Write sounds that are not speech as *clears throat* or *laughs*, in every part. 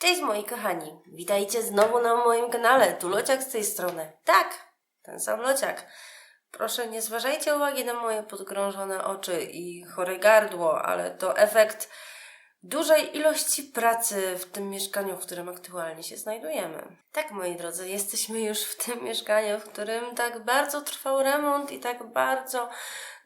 Cześć moi kochani, witajcie znowu na moim kanale, tu Lociak z tej strony. Tak, ten sam Lociak. Proszę nie zważajcie uwagi na moje podkrążone oczy i chore gardło, ale to efekt dużej ilości pracy w tym mieszkaniu, w którym aktualnie się znajdujemy. Tak moi drodzy, jesteśmy już w tym mieszkaniu, w którym tak bardzo trwał remont i tak bardzo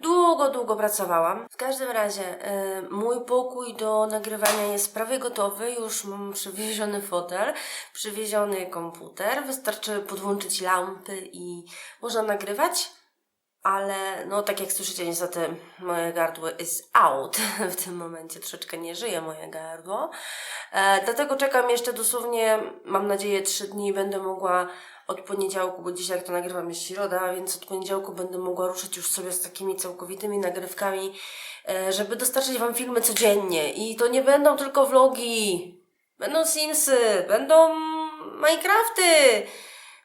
długo, długo pracowałam. W każdym razie e, mój pokój do nagrywania jest prawie gotowy, już mam przywieziony fotel, przywieziony komputer, wystarczy podłączyć lampy i można nagrywać. Ale no tak jak słyszycie niestety moje gardło is out *laughs* w tym momencie, troszeczkę nie żyje moje gardło. E, dlatego czekam jeszcze dosłownie, mam nadzieję, trzy dni będę mogła od poniedziałku, bo dzisiaj jak to nagrywam jest środa, więc od poniedziałku będę mogła ruszyć już sobie z takimi całkowitymi nagrywkami, e, żeby dostarczyć Wam filmy codziennie. I to nie będą tylko vlogi, będą Simsy, będą Minecrafty,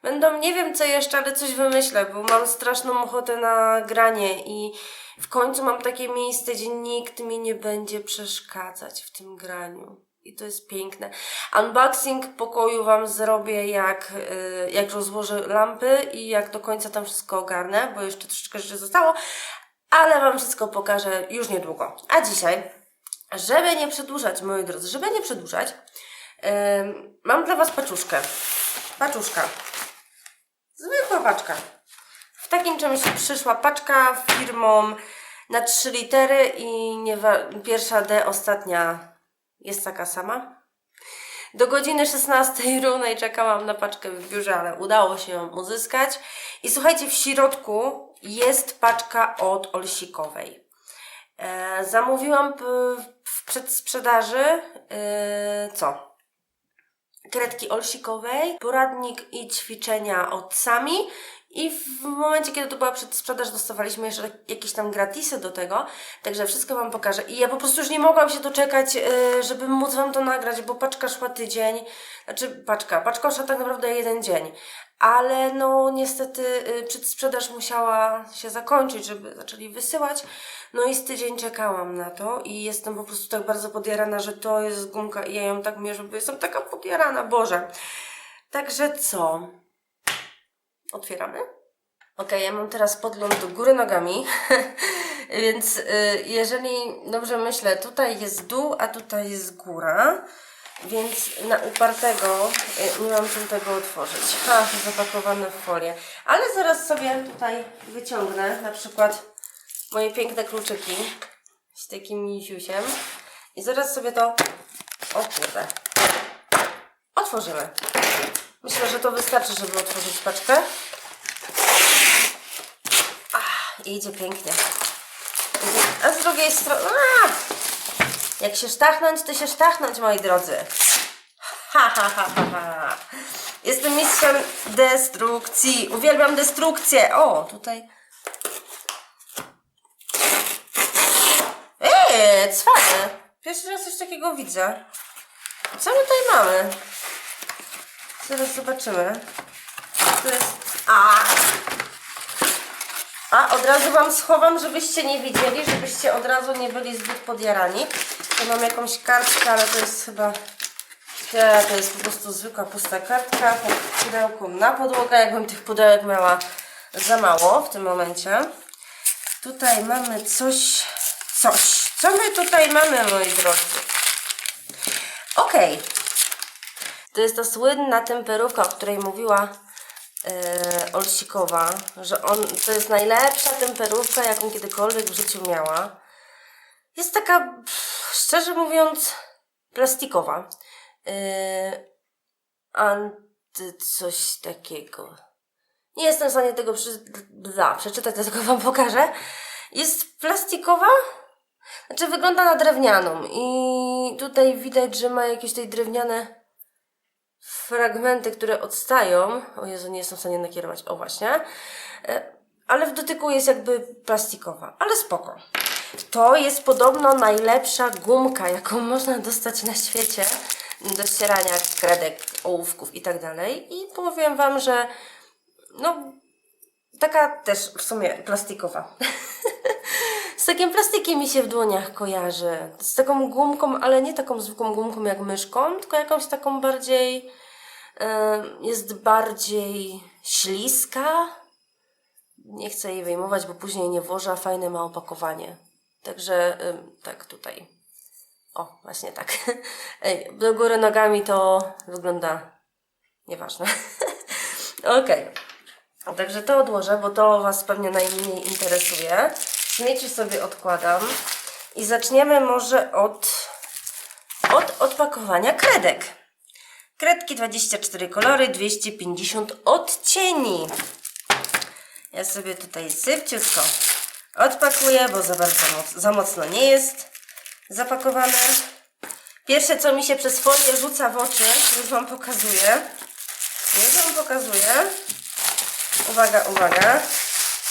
będą nie wiem co jeszcze, ale coś wymyślę, bo mam straszną ochotę na granie i w końcu mam takie miejsce, gdzie nikt mi nie będzie przeszkadzać w tym graniu. I to jest piękne. Unboxing pokoju Wam zrobię, jak, y, jak rozłożę lampy i jak do końca tam wszystko ogarnę, bo jeszcze troszeczkę rzeczy zostało, ale Wam wszystko pokażę już niedługo. A dzisiaj, żeby nie przedłużać, moi drodzy, żeby nie przedłużać, ym, mam dla Was paczuszkę. Paczuszka. Zwykła paczka. W takim czymś przyszła paczka firmą na trzy litery i pierwsza D, ostatnia jest taka sama. Do godziny 16 równej czekałam na paczkę w biurze, ale udało się ją uzyskać. I słuchajcie, w środku jest paczka od Olsikowej. E, zamówiłam w przedsprzedaży e, co? Kredki Olsikowej, poradnik i ćwiczenia od Sami. I w momencie, kiedy to była przedsprzedaż, dostawaliśmy jeszcze jakieś tam gratisy do tego, także wszystko Wam pokażę. I ja po prostu już nie mogłam się doczekać, yy, żeby móc Wam to nagrać, bo paczka szła tydzień, znaczy paczka, paczka szła tak naprawdę jeden dzień, ale no niestety yy, przedsprzedaż musiała się zakończyć, żeby zaczęli wysyłać, no i z tydzień czekałam na to i jestem po prostu tak bardzo podjarana, że to jest gumka i ja ją tak mierzę, bo jestem taka podjarana, Boże. Także co? Otwieramy. Ok, ja mam teraz podgląd do góry nogami, *laughs* więc y, jeżeli dobrze myślę, tutaj jest dół, a tutaj jest góra, więc na upartego y, nie mam czym tego otworzyć. Ha, zapakowane w folię. Ale zaraz sobie tutaj wyciągnę na przykład moje piękne kluczyki z takim misiusiem i zaraz sobie to, o kurde, otworzymy. Myślę, że to wystarczy, żeby otworzyć paczkę. Ach, idzie pięknie. A z drugiej strony... A! Jak się sztachnąć, to się sztachnąć, moi drodzy. Ha, ha, ha, ha. Jestem mistrzem destrukcji. Uwielbiam destrukcję. O, tutaj... Eee, cwane. Pierwszy raz coś takiego widzę. Co my tutaj mamy? Zaraz zobaczymy. To jest... A! A, od razu Wam schowam, żebyście nie widzieli, żebyście od razu nie byli zbyt podjarani. Mam jakąś kartkę, ale to jest chyba... Nie, to jest po prostu zwykła pusta kartka. Tak, pudełko na podłogę, jakbym tych pudełek miała za mało w tym momencie. Tutaj mamy coś... Coś. Co my tutaj mamy, moi drodzy? Okej. To jest ta słynna temperówka, o której mówiła e, Olsikowa, że on, to jest najlepsza temperówka, jaką kiedykolwiek w życiu miała. Jest taka, pff, szczerze mówiąc, plastikowa. E, anty coś takiego. Nie jestem w stanie tego przy, bla, przeczytać, dlatego Wam pokażę. Jest plastikowa, znaczy wygląda na drewnianą i tutaj widać, że ma jakieś tej drewniane fragmenty, które odstają. O Jezu, nie jestem w stanie nakierować. O właśnie. E, Ale w dotyku jest jakby plastikowa, ale spoko. To jest podobno najlepsza gumka, jaką *laughs* można dostać na świecie do ścierania kredek, ołówków i tak dalej. I powiem Wam, że no taka też w sumie plastikowa. *laughs* takim plastikiem mi się w dłoniach kojarzy. Z taką gumką, ale nie taką zwykłą gumką jak myszką, tylko jakąś taką bardziej. jest bardziej śliska. Nie chcę jej wyjmować, bo później nie włożę, a fajne ma opakowanie. Także tak tutaj. O, właśnie tak. *laughs* Do góry nogami to wygląda nieważne. *laughs* Okej. Także to odłożę, bo to Was pewnie najmniej interesuje. Śmieci sobie odkładam. I zaczniemy może od, od odpakowania kredek. Kredki 24 kolory, 250 odcieni. Ja sobie tutaj sypciutko odpakuję, bo za bardzo moc, za mocno nie jest zapakowane. Pierwsze, co mi się przez folię rzuca w oczy, już Wam pokazuję. Już Wam pokazuję. Uwaga, uwaga.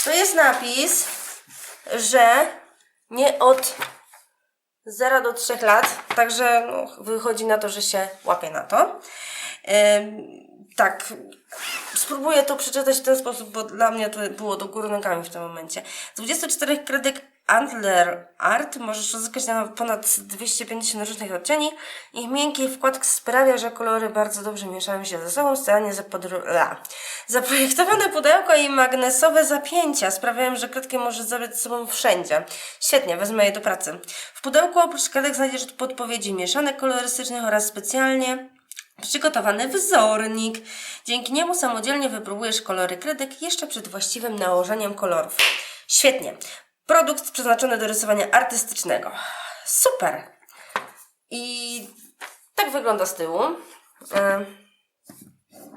Tu jest napis, że nie od 0 do 3 lat, także no, wychodzi na to, że się łapie na to. Ym, tak, spróbuję to przeczytać w ten sposób, bo dla mnie to było do góry nogami w tym momencie. Z 24 kredek Antler Art możesz uzyskać na ponad 250 różnych odcieni. Ich miękki wkład sprawia, że kolory bardzo dobrze mieszają się ze sobą. Stanie zapodru- Zaprojektowane pudełko i magnesowe zapięcia sprawiają, że kredki możesz zabrać ze sobą wszędzie. Świetnie, wezmę je do pracy. W pudełku oprócz kredek znajdziesz podpowiedzi mieszanek kolorystycznych oraz specjalnie przygotowany wzornik. Dzięki niemu samodzielnie wypróbujesz kolory kredek jeszcze przed właściwym nałożeniem kolorów. Świetnie. Produkt przeznaczony do rysowania artystycznego. Super. I tak wygląda z tyłu. E,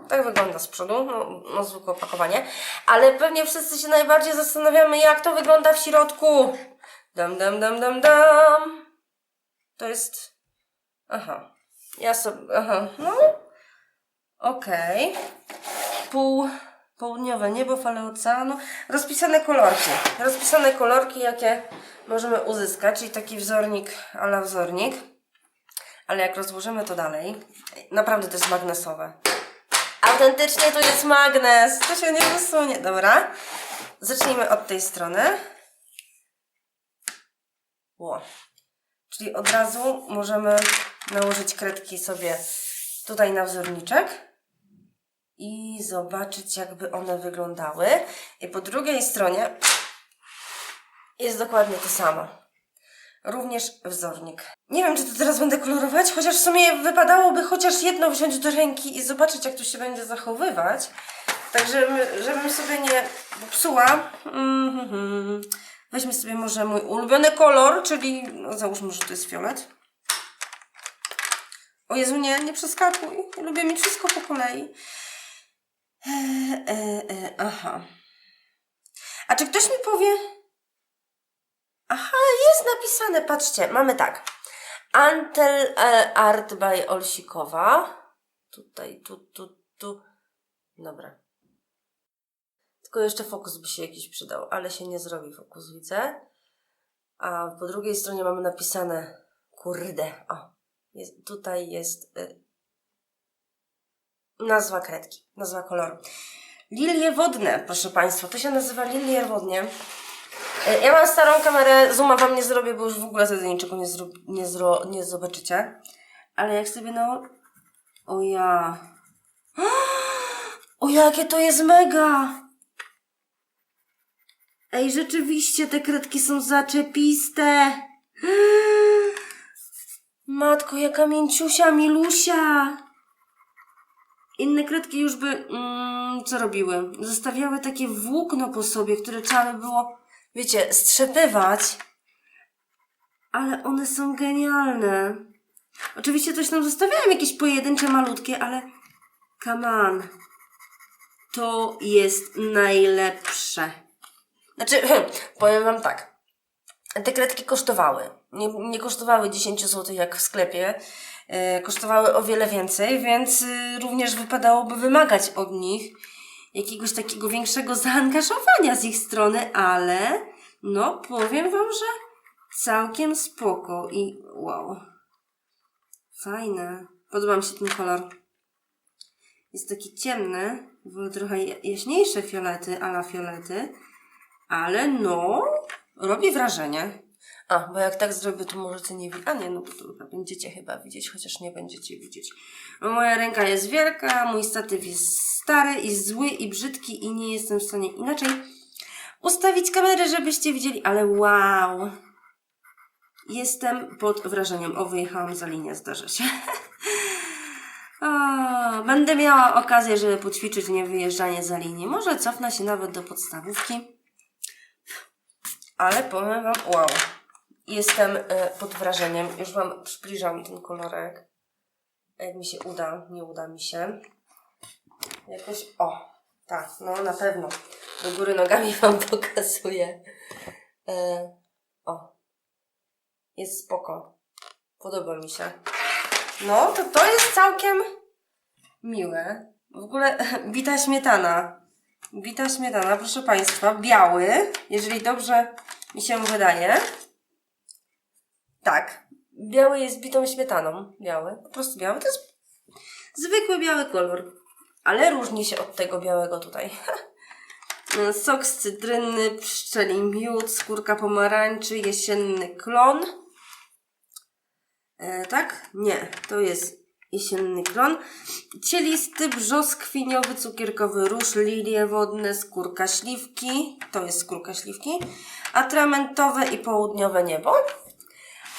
tak wygląda z przodu, no, no zwykłe opakowanie. Ale pewnie wszyscy się najbardziej zastanawiamy, jak to wygląda w środku. Dam, dam, dam, dam, dam. To jest... Aha. Ja sobie... Aha. No. Okej. Pół... Południowe niebo, fale oceanu. Rozpisane kolorki. Rozpisane kolorki, jakie możemy uzyskać, czyli taki wzornik, ala wzornik. Ale jak rozłożymy to dalej, naprawdę to jest magnesowe. Autentycznie to jest magnes. To się nie wysunie. Dobra. Zacznijmy od tej strony. Ło. Czyli od razu możemy nałożyć kredki sobie tutaj na wzorniczek i zobaczyć, jakby one wyglądały. I po drugiej stronie jest dokładnie to samo. Również wzornik. Nie wiem, czy to teraz będę kolorować, chociaż w sumie wypadałoby chociaż jedno wziąć do ręki i zobaczyć, jak to się będzie zachowywać. Tak, żebym, sobie nie popsuła. Mhm. Weźmy sobie może mój ulubiony kolor, czyli no załóżmy, że to jest fiolet. O Jezu, nie, nie przeskakuj. Lubię mieć wszystko po kolei. E, e, e, aha. A czy ktoś mi powie? Aha, jest napisane, patrzcie, mamy tak. Antel e, Art by Olsikowa. Tutaj, tu, tu, tu. Dobra. Tylko jeszcze fokus by się jakiś przydał, ale się nie zrobi fokus, widzę. A po drugiej stronie mamy napisane, kurde, o, jest, tutaj jest y, nazwa kredki, nazwa koloru. Lilie wodne, proszę Państwa, to się nazywa lilie wodnie. Y, Ja mam starą kamerę, zooma wam nie zrobię, bo już w ogóle wtedy niczego nie, zro, nie, zro, nie zobaczycie. Ale jak sobie no... O ja... *gasps* O jakie to jest mega! Ej, rzeczywiście te kredki są zaczepiste. *gasps* Matko, jaka mięciusia, milusia. Inne kredki już by, mm, co robiły? Zostawiały takie włókno po sobie, które trzeba by było, wiecie, strzepywać. Ale one są genialne. Oczywiście coś tam zostawiałem, jakieś pojedyncze, malutkie, ale come on. To jest najlepsze. Znaczy, *clears throat* powiem Wam tak. Te kredki kosztowały. Nie, nie kosztowały 10 zł jak w sklepie. E, kosztowały o wiele więcej, więc y, również wypadałoby wymagać od nich jakiegoś takiego większego zaangażowania z ich strony, ale no powiem Wam, że całkiem spoko i wow. Fajne. Podoba mi się ten kolor. Jest taki ciemny, wolę trochę jaśniejsze fiolety, ala fiolety, ale no, robi wrażenie. A, bo jak tak zrobię, to możecie nie widzieć. A nie, no to będziecie chyba widzieć, chociaż nie będziecie widzieć. Moja ręka jest wielka, mój statyw jest stary i zły i brzydki i nie jestem w stanie inaczej ustawić kamery, żebyście widzieli, ale wow! Jestem pod wrażeniem. O, wyjechałam za linię, zdarza się. *laughs* O, będę miała okazję, żeby poćwiczyć nie wyjeżdżanie za linię. Może cofnę się nawet do podstawówki. Ale powiem Wam, wow, jestem e, pod wrażeniem. Już Wam przybliżam ten kolorek. Jak mi się uda, nie uda mi się. Jakoś, o, tak, no na pewno. Do góry nogami *laughs* Wam pokazuję. E, o, jest spoko. Podoba mi się. No, to to jest całkiem miłe. W ogóle *laughs* bita śmietana. Bita śmietana, proszę Państwa, biały, jeżeli dobrze mi się wydaje. Tak, biały jest bitą śmietaną. Biały, po prostu biały. To jest zwykły biały kolor, ale różni się od tego białego tutaj. *laughs* Sok z cytryny, pszczeli miód, skórka pomarańczy, jesienny klon. E, tak? Nie, to jest jesienny klon. Cielisty, brzoskwiniowy, cukierkowy róż, lilie wodne, skórka śliwki. To jest skórka śliwki. Atramentowe i południowe niebo.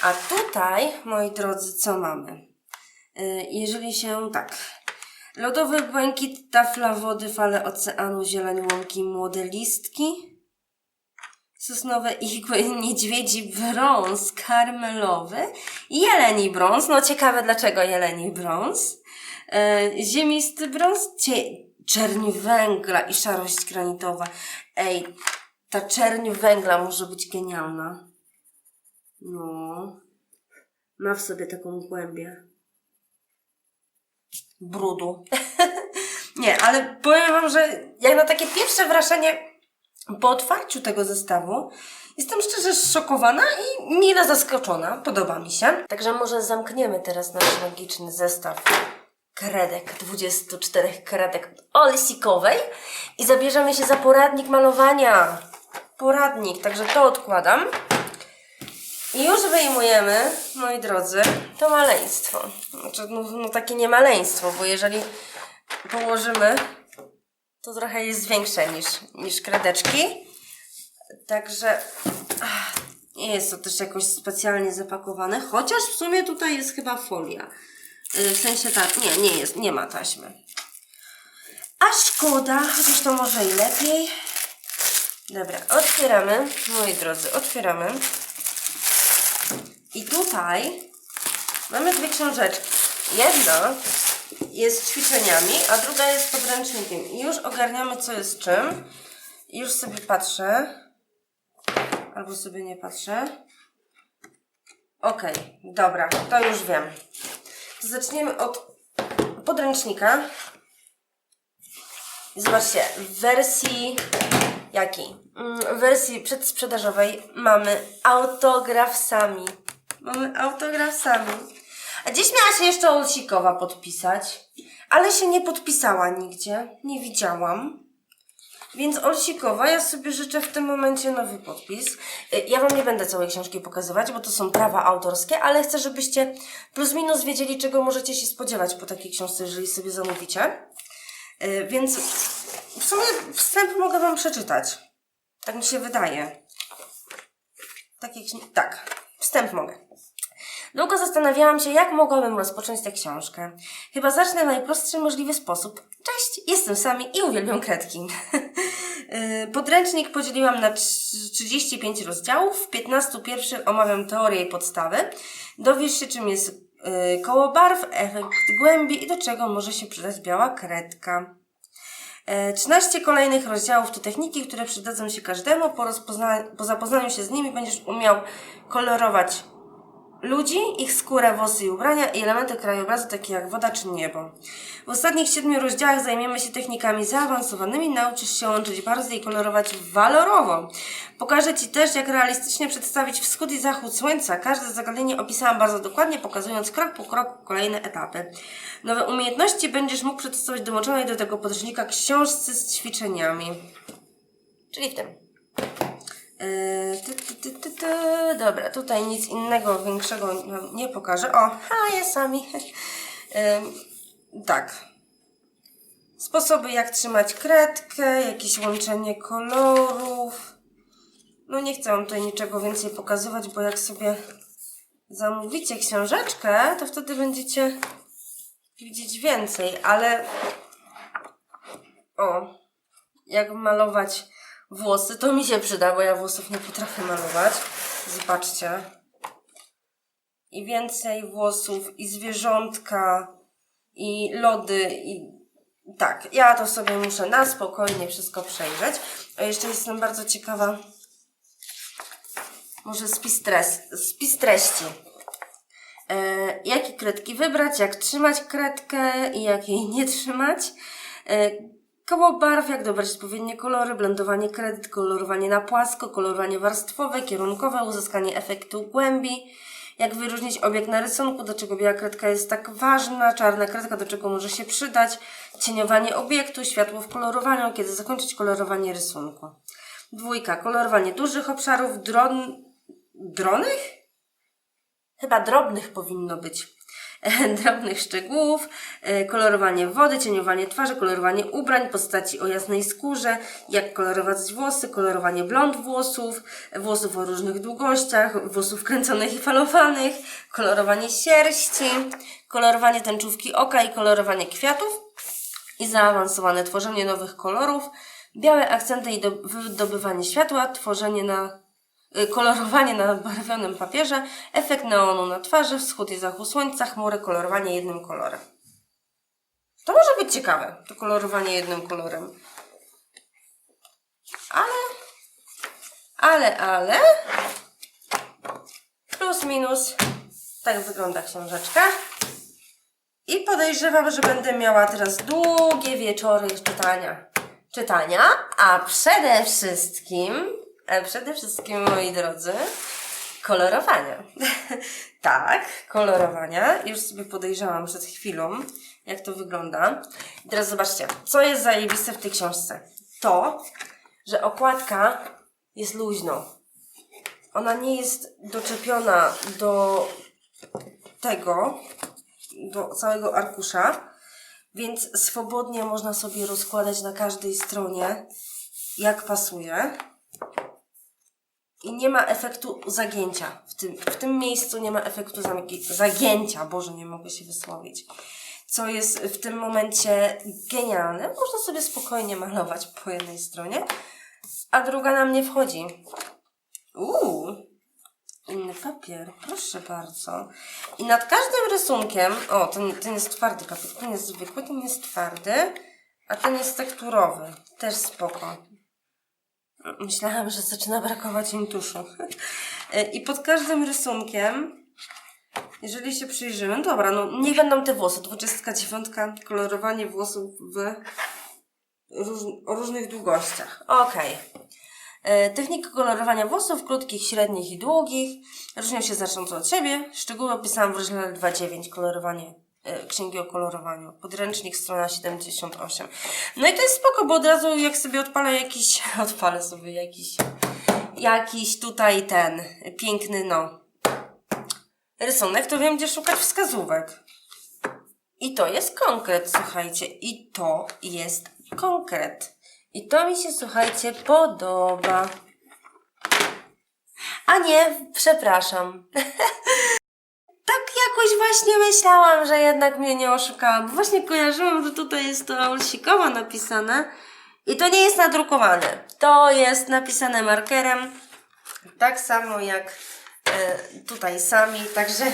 A tutaj, moi drodzy, co mamy? E, Jeżeli się tak. Lodowy błękit, tafla wody, fale oceanu, zieleń łąki, młode listki. Sosnowe igły, *laughs* niedźwiedzi brąz karmelowy, jeleni brąz, no ciekawe dlaczego jeleni brąz, e, ziemisty brąz, czerń węgla i szarość granitowa. Ej, ta czerń węgla może być genialna. No, ma w sobie taką głębię brudu. *laughs* Nie, ale powiem Wam, że jak na takie pierwsze wrażenie po otwarciu tego zestawu jestem szczerze zszokowana i mile zaskoczona. Podoba mi się. Także może zamkniemy teraz nasz magiczny zestaw kredek, 24 kredek olsikowej i zabierzemy się za poradnik malowania. Poradnik, także to odkładam. I już wyjmujemy, moi drodzy, to maleństwo. Znaczy, no, no takie nie maleństwo, bo jeżeli położymy, to trochę jest większe niż, niż kredeczki. Także ach, nie jest to też jakoś specjalnie zapakowane, chociaż w sumie tutaj jest chyba folia. Yy, W sensie tak, nie, nie jest, nie ma taśmy. A szkoda, chociaż to może i lepiej. Dobra, otwieramy, moi drodzy, otwieramy. I tutaj mamy dwie książeczki. Jedna jest ćwiczeniami, a druga jest podręcznikiem. I już ogarniamy, co jest czym. Już sobie patrzę. Albo sobie nie patrzę. Okej, dobra, to już wiem. To zaczniemy od podręcznika. Zobaczcie, w wersji jakiej? Mm, W wersji przedsprzedażowej mamy autograf sami. Mamy autograf sami. A dziś miała się jeszcze Olsikowa podpisać, ale się nie podpisała nigdzie. Nie widziałam. Więc Olsikowa, ja sobie życzę w tym momencie nowy podpis. Y, Ja Wam nie będę całej książki pokazywać, bo to są prawa autorskie, ale chcę, żebyście plus minus wiedzieli, czego możecie się spodziewać po takiej książce, jeżeli sobie zamówicie. Y, Więc w sumie wstęp mogę Wam przeczytać. Tak mi się wydaje. Tak, tak, wstęp mogę. Długo zastanawiałam się, jak mogłabym rozpocząć tę książkę. Chyba zacznę w najprostszy możliwy sposób. Cześć, jestem Sami i uwielbiam kredki. Yy, *laughs* Podręcznik podzieliłam na trz- 35 rozdziałów. W 15 pierwszych omawiam teorię i podstawy. Dowiesz się, czym jest yy, koło barw, efekt głębi i do czego może się przydać biała kredka. E, 13 kolejnych rozdziałów to techniki, które przydadzą się każdemu. Po, po zapoznaniu się z nimi będziesz umiał kolorować ludzi, ich skórę, włosy i ubrania i elementy krajobrazu, takie jak woda czy niebo. W ostatnich siedmiu rozdziałach zajmiemy się technikami zaawansowanymi, nauczysz się łączyć barwy i kolorować walorowo. Pokażę Ci też, jak realistycznie przedstawić wschód i zachód słońca. Każde zagadnienie opisałam bardzo dokładnie, pokazując krok po kroku kolejne etapy. Nowe umiejętności będziesz mógł przedstawić dołączonej do tego podręcznika książce z ćwiczeniami. Czyli w tym. Yy, ty, ty, ty, ty. Dobra, tutaj nic innego większego wam nie pokażę. O, a jest sami. *laughs* Ym, tak. Sposoby jak trzymać kredkę, jakieś łączenie kolorów. No nie chcę wam tutaj niczego więcej pokazywać, bo jak sobie zamówicie książeczkę, to wtedy będziecie widzieć więcej, ale o, jak malować włosy, to mi się przyda, bo ja włosów nie potrafię malować. Zobaczcie. I więcej włosów, i zwierzątka, i lody, i tak, ja to sobie muszę na spokojnie wszystko przejrzeć. A jeszcze jestem bardzo ciekawa, może spis, tres, spis treści. E, jakie kredki wybrać, jak trzymać kredkę i jak jej nie trzymać. E, koło barw, jak dobrać odpowiednie kolory, blendowanie kredyd, kolorowanie na płasko, kolorowanie warstwowe, kierunkowe, uzyskanie efektu głębi. Jak wyróżnić obiekt na rysunku, do czego biała kredka jest tak ważna, czarna kredka, do czego może się przydać, cieniowanie obiektu, światło w kolorowaniu, kiedy zakończyć kolorowanie rysunku. Dwójka, kolorowanie dużych obszarów, dron... dronych? Chyba drobnych powinno być. *laughs* Drobnych szczegółów, e, kolorowanie wody, cieniowanie twarzy, kolorowanie ubrań, postaci o jasnej skórze, jak kolorować włosy, kolorowanie blond włosów, włosów o różnych długościach, włosów kręconych i falowanych, kolorowanie sierści, kolorowanie tęczówki oka i kolorowanie kwiatów i zaawansowane tworzenie nowych kolorów, białe akcenty i do, wydobywanie światła, tworzenie na kolorowanie na barwionym papierze, efekt neonu na twarzy, wschód i zachód słońca, chmury, kolorowanie jednym kolorem. To może być ciekawe, to kolorowanie jednym kolorem. Ale, ale, ale, plus minus, tak wygląda książeczka. I podejrzewam, że będę miała teraz długie wieczory czytania. Czytania, a przede wszystkim, przede wszystkim, moi drodzy, kolorowania. *laughs* tak, kolorowania. Już sobie podejrzałam przed chwilą, jak to wygląda. I teraz zobaczcie, co jest zajebiste w tej książce. To, że okładka jest luźną. Ona nie jest doczepiona do tego, do całego arkusza, więc swobodnie można sobie rozkładać na każdej stronie, jak pasuje. I nie ma efektu zagięcia. W tym, w tym miejscu nie ma efektu zagi- zagięcia. Boże, nie mogę się wysłowić. Co jest w tym momencie genialne. Można sobie spokojnie malować po jednej stronie, a druga nam nie wchodzi. Uuu, inny papier, proszę bardzo. I nad każdym rysunkiem, o, ten, ten jest twardy papier, ten jest zwykły, ten jest twardy, a ten jest tekturowy, też spoko. Myślałam, że zaczyna brakować im tuszu. *laughs* I pod każdym rysunkiem, jeżeli się przyjrzymy, no dobra, no niech będą te włosy, 29, kolorowanie włosów w róż, o różnych długościach. Okej. E, Technika kolorowania włosów, krótkich, średnich i długich. Różnią się znacząco od siebie. Szczegóły opisałam w rozdziale 2.9, kolorowanie, księgi o kolorowaniu. Podręcznik, strona 78. No i to jest spoko, bo od razu jak sobie odpalę jakiś, *laughs* odpalę sobie jakiś, jakiś tutaj ten piękny, no, rysunek, to wiem, gdzie szukać wskazówek. I to jest konkret, słuchajcie. I to jest konkret. I to mi się, słuchajcie, podoba. A nie, przepraszam. *laughs* jakoś właśnie myślałam, że jednak mnie nie oszukałam. Bo właśnie kojarzyłam, że tutaj jest to Olsikowa napisane. I to nie jest nadrukowane. To jest napisane markerem. Tak samo jak e, tutaj sami. Także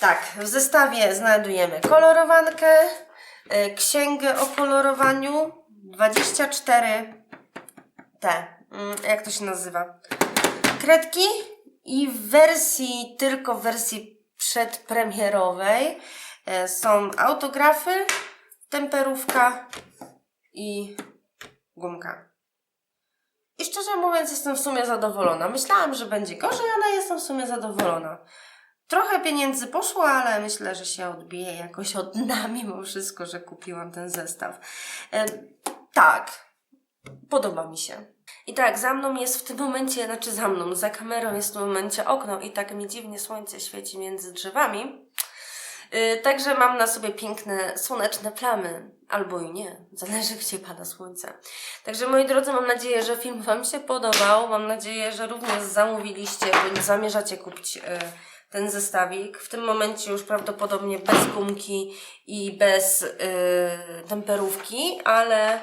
tak, w zestawie znajdujemy kolorowankę, y, księgę o kolorowaniu, 24 te, mm, jak to się nazywa, kredki i w wersji, tylko w wersji przedpremierowej y, są autografy, temperówka i gumka. I szczerze mówiąc, jestem w sumie zadowolona. Myślałam, że będzie gorzej, ale jestem w sumie zadowolona. Trochę pieniędzy poszło, ale myślę, że się odbije jakoś od dna, mimo wszystko, że kupiłam ten zestaw. E, tak, podoba mi się. I tak, za mną jest w tym momencie, znaczy za mną, za kamerą jest w tym momencie okno i tak mi dziwnie słońce świeci między drzewami. Yy, także mam na sobie piękne słoneczne plamy. Albo i nie, zależy gdzie pada słońce. Także moi drodzy, mam nadzieję, że film Wam się podobał. Mam nadzieję, że również zamówiliście, bądź zamierzacie kupić yy, ten zestawik. W tym momencie już prawdopodobnie bez gumki i bez yy, temperówki, ale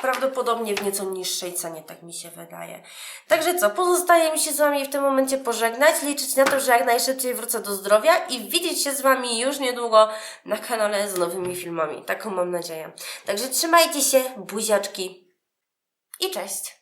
prawdopodobnie w nieco niższej cenie, tak mi się wydaje. Także co, pozostaje mi się z Wami w tym momencie pożegnać, liczyć na to, że jak najszybciej wrócę do zdrowia i widzieć się z Wami już niedługo na kanale z nowymi filmami. Taką mam nadzieję. Także trzymajcie się, buziaczki i cześć!